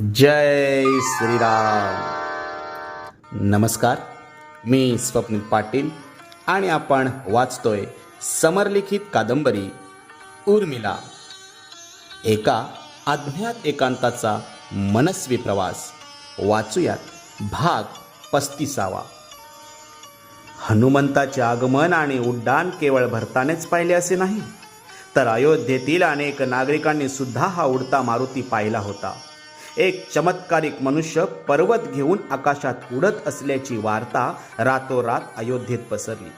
जय श्रीराम. नमस्कार मी स्वप्नील पाटील आणि आपण वाचतोय समरलिखित कादंबरी उर्मिला. एका अज्ञात एकांताचा मनस्वी प्रवास. वाचूयात भाग पस्तीसावा. हनुमंताचे आगमन आणि उड्डाण केवळ भरतानेच पाहिले असे नाही तर अयोध्येतील अनेक नागरिकांनी सुद्धा हा उडता मारुती पाहिला होता. एक चमत्कारिक मनुष्य पर्वत घेऊन आकाशात उडत असल्याची वार्ता रातोरात अयोध्येत पसरली.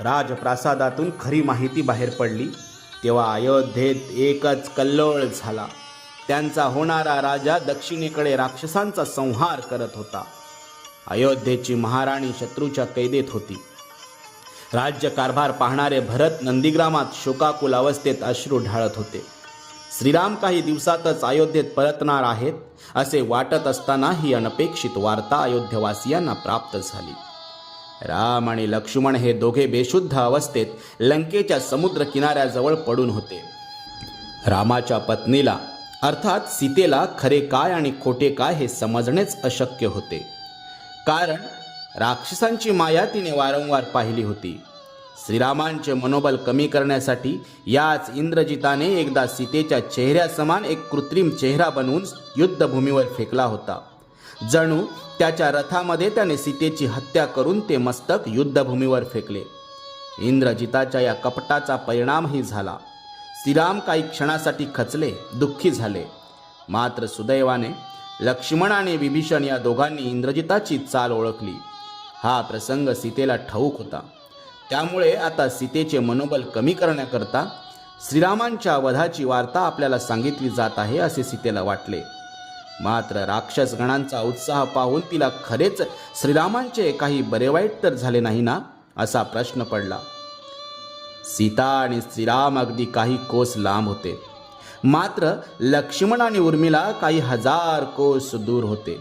राजप्रासादातून खरी माहिती बाहेर पडली. तेव्हा अयोध्येत एकच कल्लोळ झाला. त्यांचा होणारा राजा दक्षिणेकडे राक्षसांचा संहार करत होता. अयोध्येची महाराणी शत्रूच्या कैदेत होती. राज्यकारभार पाहणारे भरत नंदीग्रामात शोकाकुल अवस्थेत अश्रू ढाळत होते. श्रीराम काही दिवसातच अयोध्येत परतणार आहेत असे वाटत असताना ही अनपेक्षित वार्ता अयोध्यवासियांना प्राप्त झाली. राम आणि लक्ष्मण हे दोघे बेशुद्ध अवस्थेत लंकेच्या समुद्र किनाऱ्याजवळ पडून होते. रामाच्या पत्नीला अर्थात सीतेला खरे काय आणि खोटे काय हे समजणेच अशक्य होते. कारण राक्षसांची माया तिने वारंवार पाहिली होती. श्रीरामांचे मनोबल कमी करण्यासाठी याच इंद्रजिताने एकदा सीतेच्या चेहऱ्यासमान एक कृत्रिम चेहरा बनवून युद्धभूमीवर फेकला होता. जणू त्याच्या रथामध्ये त्याने सीतेची हत्या करून ते मस्तक युद्धभूमीवर फेकले. इंद्रजिताच्या या कपटाचा परिणामही झाला. श्रीराम काही क्षणासाठी खचले दुःखी झाले. मात्र सुदैवाने लक्ष्मण आणि विभीषण या दोघांनी इंद्रजिताची चाल ओळखली. हा प्रसंग सीतेला ठाऊक होता. त्यामुळे आता सीतेचे मनोबल कमी करण्याकरता श्रीरामांच्या वधाची वार्ता आपल्याला सांगितली जात आहे असे सीतेला वाटले. मात्र राक्षसगणांचा उत्साह पाहून तिला खरेच श्रीरामांचे काही बरे वाईट तर झाले नाही ना असा प्रश्न पडला. सीता आणि श्रीराम अगदी काही कोस लांब होते. मात्र लक्ष्मण आणि उर्मिला काही हजार कोस दूर होते.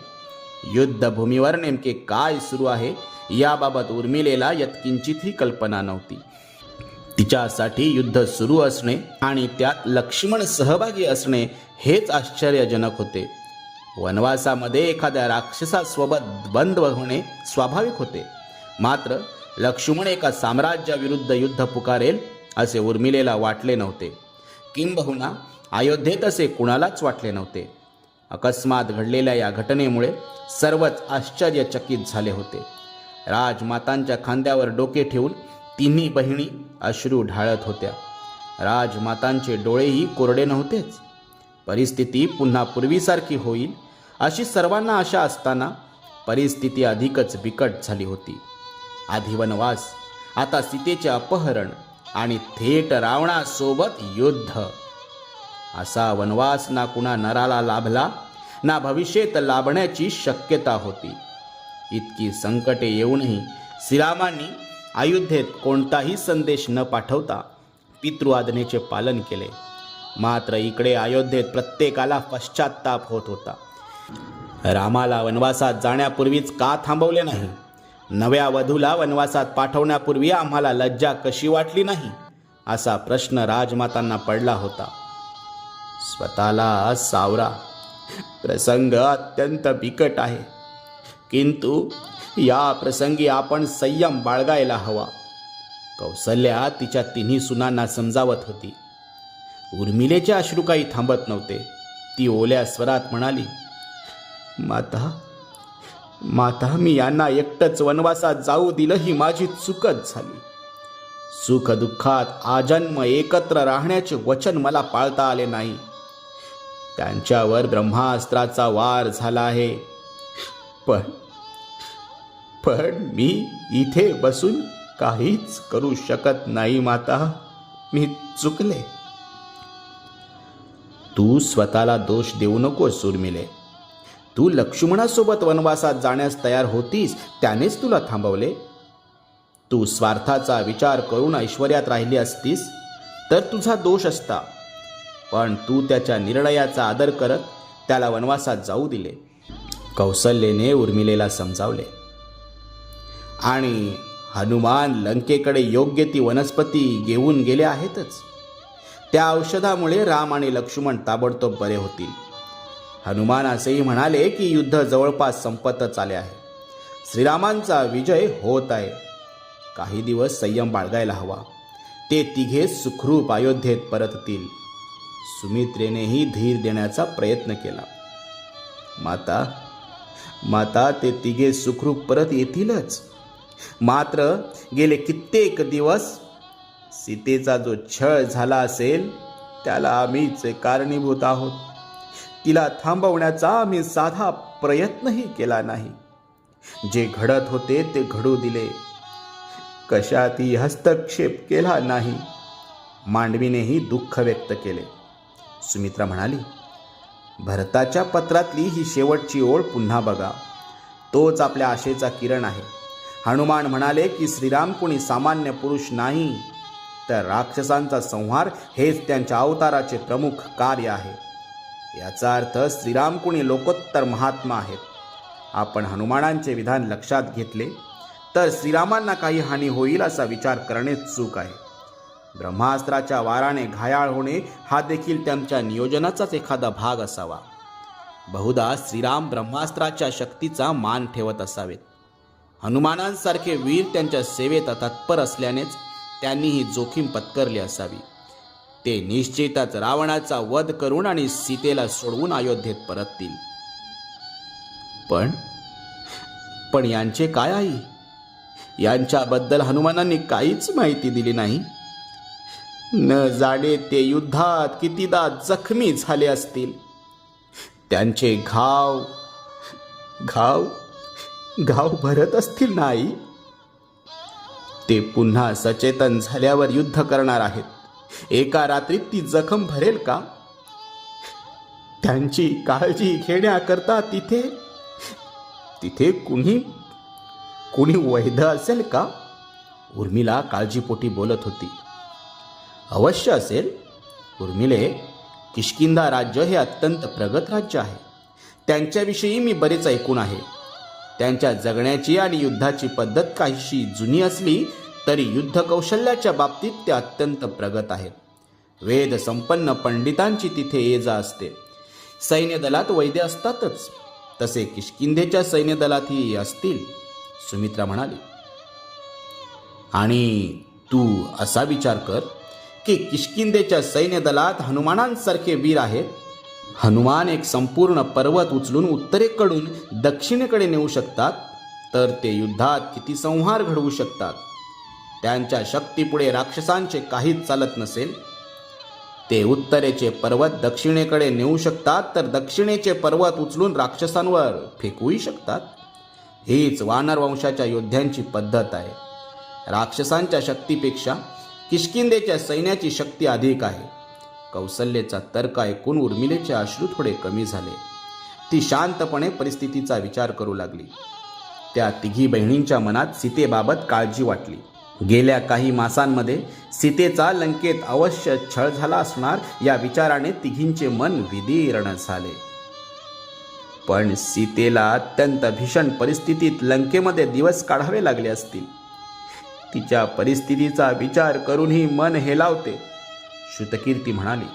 युद्धभूमीवर नेमके काय सुरू आहे याबाबत उर्मिलेला यत्किंचितही कल्पना नव्हती. तिच्यासाठी युद्ध सुरू असणे आणि त्यात लक्ष्मण सहभागी असणे हेच आश्चर्यजनक होते. वनवासामध्ये एखाद्या राक्षसासोबत बंद होणे स्वाभाविक होते. मात्र लक्ष्मण एका साम्राज्याविरुद्ध युद्ध पुकारेल असे उर्मिलेला वाटले नव्हते. किंबहुना अयोध्येत असे कुणालाच वाटले नव्हते. अकस्मात घडलेल्या या घटनेमुळे सर्वच आश्चर्यचकित झाले होते. राजमातांच्या खांद्यावर डोके ठेवून तिन्ही बहिणी अश्रू ढाळत होत्या. राजमातांचे डोळेही कोरडे नव्हतेच. परिस्थिती पुन्हा पूर्वीसारखी होईल अशी सर्वांना आशा असताना परिस्थिती अधिकच बिकट झाली होती. आधी वनवास आता सीतेचे अपहरण आणि थेट रावणासोबत युद्ध. असा वनवास ना कुणा नराला लाभला ना भविष्यात लाभण्याची शक्यता होती. इतकी संकटे येऊनही श्रीरामांनी अयोध्येत कोणताही संदेश न पाठवता पितृआज्ञेचे पालन केले. मात्र इकडे अयोध्येत प्रत्येकाला पश्चाताप होत होता. रामाला वनवासात जाण्यापूर्वीच का थांबवले नाही? नव्या वधूला वनवासात पाठवण्यापूर्वी आम्हाला लज्जा कशी वाटली नाही? असा प्रश्न राजमातांना पडला होता. स्वतःला सावरा. प्रसंग अत्यंत बिकट आहे. किंतु या प्रसंगी आपण संयम बाळगायला हवा. कौसल्या तिच्या तिन्ही सुनांना समजावत होती. उर्मिलेचे अश्रू काही थांबत नव्हते. ती ओल्या स्वरात म्हणाली माता माता मी यांना एकटंच वनवासात जाऊ दिलं ही माझी चुकच झाली. सुख दुःखात आजन्म एकत्र राहण्याचे वचन मला पाळता आले नाही. त्यांच्यावर ब्रह्मास्त्राचा वार झाला आहे. पण पण मी इथे बसून काहीच करू शकत नाही माता. मी चुकले. तू स्वतःला दोष देऊ नको सुरमिले. तू लक्ष्मणासोबत वनवासात जाण्यास तयार होतीस त्यानेच तुला थांबवले. तू स्वार्थाचा विचार करून ऐश्वर्यात राहिली असतीस तर तुझा दोष असता. पण तू त्याच्या निर्णयाचा आदर करत त्याला वनवासात जाऊ दिले. कौशल्येने उर्मिलेला समजावले. आणि हनुमान लंकेकडे योग्य ती वनस्पती घेऊन गेले आहेतच. त्या औषधामुळे राम आणि लक्ष्मण ताबडतोब बरे होतील. हनुमान असेही म्हणाले की युद्ध जवळपास संपतच आले आहे. श्रीरामांचा विजय होत आहे. काही दिवस संयम बाळगायला हवा. ते तिघे सुखरूप अयोध्येत परततील. सुमित्रेनेही धीर देण्याचा प्रयत्न केला. माता माता ते तिघे सुखरूप परत येतीलच. मात्र गेले कित्येक दिवस सीतेचा जो छळ झाला असेल त्याला आम्हीच कारणीभूत आहोत. तिला थांबवण्याचा आम्ही साधा प्रयत्नही केला नाही. जे घडत होते ते घडू दिले. कशातही हस्तक्षेप केला नाही. मांडवीनेही दुःख व्यक्त केले. सुमित्रा म्हणाली भरताच्या पत्रातली ही शेवटची ओळ पुन्हा बघा. तोच आपल्या आशेचा किरण आहे. हनुमान म्हणाले की श्रीराम कोणी सामान्य पुरुष नाही तर राक्षसांचा संहार हेच त्यांच्या अवताराचे प्रमुख कार्य आहे. याचा अर्थ श्रीराम कोणी लोकोत्तर महात्मा आहेत. आपण हनुमानांचे विधान लक्षात घेतले तर श्रीरामांना काही हानी होईल असा विचार करणेच चूक आहे. ब्रह्मास्त्राच्या वाराने घायाळ होणे हा देखील त्यांच्या नियोजनाचाच एखादा भाग असावा. बहुधा श्रीराम ब्रह्मास्त्राच्या शक्तीचा मान ठेवत असावेत. हनुमानांसारखे वीर त्यांच्या सेवेत तत्पर असल्यानेच त्यांनी ही जोखीम पत्करली असावी. ते निश्चितच रावणाचा वध करून आणि सीतेला सोडवून अयोध्येत परततील. पण पण यांचे काय आई? यांच्याबद्दल हनुमानांनी काहीच माहिती दिली नाही. न जाणे ते युद्धात कितीदा जखमी झाले असतील. त्यांचे घाव घाव घाव भरत असतील नाही ते पुन्हा सचेतन झाल्यावर युद्ध करणार आहेत. एका रात्रीत ती जखम भरेल का? त्यांची काळजी घेण्याकरता तिथे तिथे कुणी कुणी वैध असेल का? उर्मिला काळजीपोटी बोलत होती. अवश्य असेल. उर्मिले किष्किंदा राज्य हे अत्यंत प्रगत राज्य आहे. त्यांच्याविषयी मी बरेच ऐकून आहे. त्यांच्या जगण्याची आणि युद्धाची पद्धत काहीशी जुनी असली तरी युद्ध कौशल्याच्या बाबतीत ते अत्यंत प्रगत आहेत वेद संपन्न पंडितांची तिथे ये जा असते. सैन्य दलात वैद्य असतातच. तसे किष्किंधेच्या सैन्य दलातही असतील सुमित्रा म्हणाली. आणि तू असा विचार कर की किशकिंदेच्या सैन्य दलात हनुमानांसारखे वीर आहेत? हनुमान एक संपूर्ण पर्वत उचलून उत्तरेकडून दक्षिणेकडे नेऊ शकतात तर ते युद्धात किती संहार घडवू शकतात? त्यांच्या शक्तीपुढे राक्षसांचे काहीच चालत नसेल. ते उत्तरेचे पर्वत दक्षिणेकडे नेऊ शकतात तर दक्षिणेचे पर्वत उचलून राक्षसांवर फेकूही शकतात. हीच वानर वंशाच्या योद्ध्यांची पद्धत आहे. राक्षसांच्या शक्तीपेक्षा किष्किंदेच्या सैन्याची शक्ती अधिक आहे. कौसल्येचा तर्क ऐकून उर्मिलेचे अश्रू थोडे कमी झाले. ती शांतपणे परिस्थितीचा विचार करू लागली. त्या तिघी बहिणींच्या मनात सीतेबाबत काळजी वाटली. गेल्या काही मासांमध्ये सीतेचा लंकेत अवश्य छळ झाला असणार या विचाराने तिघींचे मन विदीर्ण झाले. पण सीतेला अत्यंत भीषण परिस्थितीत लंकेमध्ये दिवस काढावे लागले असतील. तिच्या परिस्थितीचा विचार करूनही मन हेलावते. श्रुतकीर्ती म्हणाली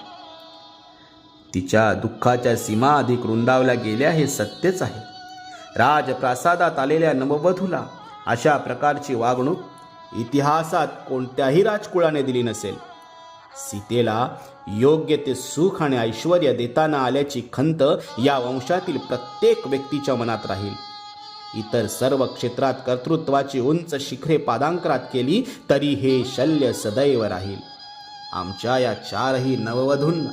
तिच्या दुःखाच्या सीमा अधिक रुंदावल्या गेल्या हे सत्यच आहे. राजप्रासादात आलेल्या नववधूला अशा प्रकारची वागणूक इतिहासात कोणत्याही राजकुळाने दिली नसेल. सीतेला योग्य ते सुख आणि ऐश्वर देताना आल्याची खंत या वंशातील प्रत्येक व्यक्तीच्या मनात राहील. इतर सर्व क्षेत्रात कर्तृत्वाची उंच शिखरे पादांकरात केली तरी हे शल्य सदैव राहील. आमच्या या चारही नववधूंना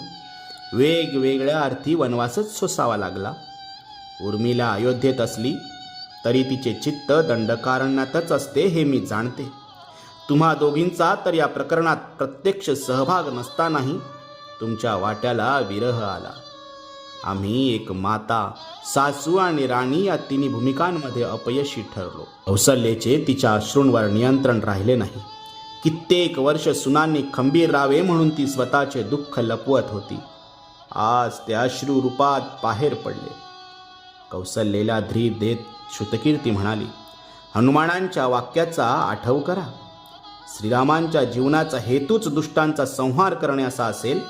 वेगवेगळ्या अर्थी वनवासच सोसावा लागला. उर्मिला अयोध्येत असली तरी तिचे चित्त दंडकारण्यातच असते हे मी जाणते. तुम्हा दोघींचा तर या प्रकरणात प्रत्यक्ष सहभाग नसतानाही तुमच्या वाट्याला विरह आला. आम्ही एक माता सासू आणि राणी या तिन्ही भूमिकांमध्ये अपयशी ठरलो. कौसल्येचे तिच्या अश्रूंवर नियंत्रण राहिले नाही. कित्येक वर्ष सुनांनी खंबीर राहावे म्हणून ती स्वतःचे दुःख लपवत होती. आज ते अश्रू रूपात बाहेर पडले. कौसल्येला धीर देत श्रुतकीर्ती म्हणाली हनुमानांच्या वाक्याचा आठव करा. श्रीरामांच्या जीवनाचा हेतूच दुष्टांचा संहार करणे असा असेल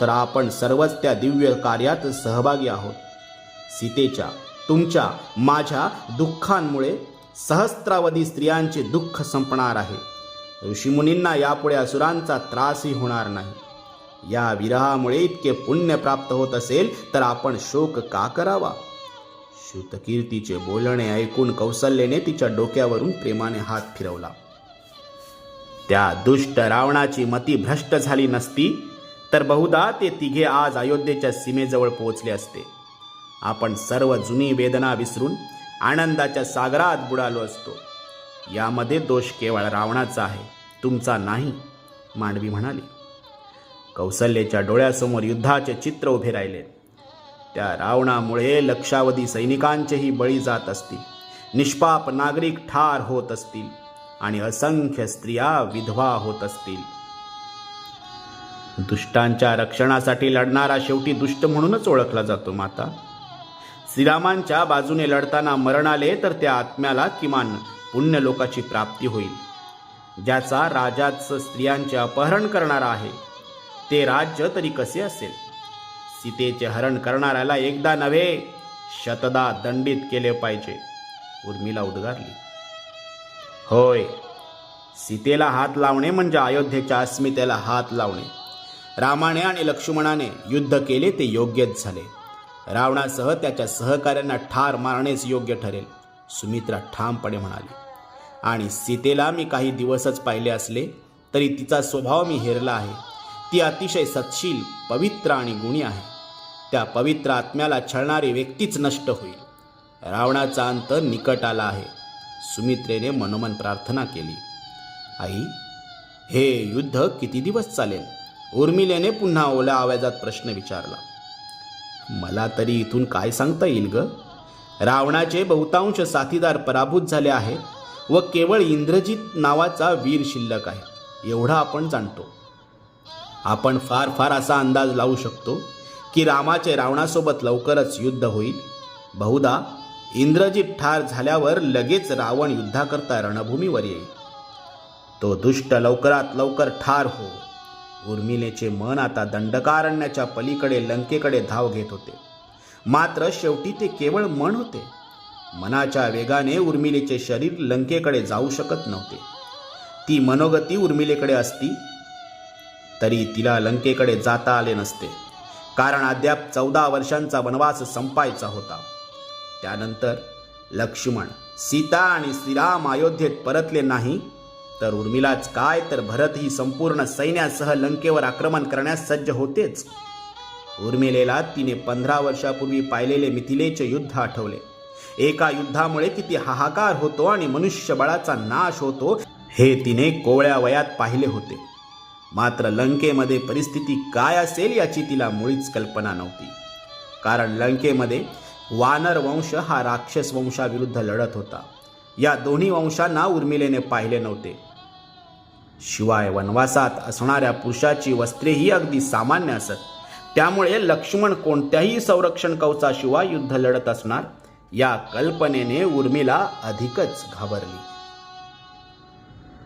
तर आपण सर्वच त्या दिव्य कार्यात सहभागी आहोत. सीतेच्या तुमच्या माझ्या दुःखांमुळे सहस्त्रावधी स्त्रियांचे दुःख संपणार आहे. ऋषीमुनींना यापुढे असुरांचा त्रासही होणार नाही. या विरहामुळे इतके पुण्य प्राप्त होत असेल तर आपण शोक का करावा? श्रुतकीर्तीचे बोलणे ऐकून कौसल्येने तिच्या डोक्यावरून प्रेमाने हात फिरवला. त्या दुष्ट रावणाची मती भ्रष्ट झाली नसती तर बहुधा ते तिघे आज अयोध्येच्या सीमेजवळ पोहोचले असते. आपण सर्व जुनी वेदना विसरून आनंदाच्या सागरात बुडालो असतो. यामध्ये दोष केवळ रावणाचा आहे तुमचा नाही मांडवी म्हणाली. कौसल्येच्या डोळ्यासमोर युद्धाचे चित्र उभे राहिले. त्या रावणामुळे लक्षावधी सैनिकांचेही बळी जात असतील निष्पाप नागरिक ठार होत असतील आणि असंख्य स्त्रिया विधवा होत असतील. दुष्टांच्या रक्षणासाठी लढणारा शेवटी दुष्ट म्हणूनच ओळखला जातो माता. श्रीरामांच्या बाजूने लढताना मरण आले तर त्या आत्म्याला किमान पुण्य लोकाची प्राप्ती होईल. ज्याचा राजाचं स्त्रियांचे अपहरण करणारा आहे ते राज्य तरी कसे असेल? सीतेचे हरण करणाऱ्याला एकदा नव्हे शतदा दंडित केले पाहिजे उर्मिला उद्गारली. होय सीतेला हात लावणे म्हणजे अयोध्येच्या अस्मितेला हात लावणे. रामाने आणि लक्ष्मणाने युद्ध केले ते योग्यच झाले. रावणासह त्याच्या सहकाऱ्यांना ठार मारणेच योग्य ठरेल. सुमित्रा ठामपणे म्हणाली आणि सीतेला मी काही दिवसच पाहिले असले तरी तिचा स्वभाव मी हेरला आहे. ती अतिशय सत्शील पवित्र आणि गुणी आहे. त्या पवित्र आत्म्याला छळणारी व्यक्तीच नष्ट होईल. रावणाचा अंत निकट आला आहे. सुमित्रेने मनोमन प्रार्थना केली आई हे युद्ध किती दिवस चालेल? उर्मिलेने पुन्हा ओल्या आवाजात प्रश्न विचारला मला तरी इथून काय सांगता येईल ग? रावणाचे बहुतांश साथीदार पराभूत झाले आहेत व केवळ इंद्रजित नावाचा वीर शिल्लक आहे एवढा आपण जाणतो. आपण फार फार असा अंदाज लावू शकतो की रामाचे रावणासोबत लवकरच युद्ध होईल. बहुधा इंद्रजित ठार झाल्यावर लगेच रावण युद्धाकरता रणभूमीवर येईल. तो दुष्ट लवकरात लवकर ठार हो. उर्मिलेचे मन आता दंडकारण्याच्या पलीकडे लंकेकडे धाव घेत होते. मात्र शेवटी ते केवळ मन होते. मनाच्या वेगाने उर्मिलेचे शरीर लंकेकडे जाऊ शकत नव्हते. ती मनोगती उर्मिलेकडे असती तरी तिला लंकेकडे जाता आले नसते. कारण अद्याप चौदा वर्षांचा वनवास संपायचा होता. त्यानंतर लक्ष्मण सीता आणि श्रीराम अयोध्येत परतले नाही तर उर्मिलाच काय तर भरत ही संपूर्ण सैन्यासह लंकेवर आक्रमण करण्यास सज्ज होतेच. उर्मिलेला तिने पंधरा वर्षापूर्वी पाहिलेले मिथिलेचे युद्ध आठवले. एका युद्धामुळे किती हाहाकार होतो आणि मनुष्यबळाचा नाश होतो हे तिने कोवळ्या वयात पाहिले होते. मात्र लंकेमध्ये परिस्थिती काय असेल याची तिला मुळीच कल्पना नव्हती. कारण लंकेमध्ये वानर वंश हा राक्षस वंशाविरुद्ध लढत होता. या दोन्ही वंशांना उर्मिलेने पाहिले नव्हते. शिवाय वनवासात असणाऱ्या पुरुषाची वस्त्रेही अगदी सामान्य असत. त्यामुळे लक्ष्मण कोणत्याही संरक्षण कवचाशिवाय युद्ध लढत असणार? या कल्पनेने उर्मिला अधिकच घाबरली.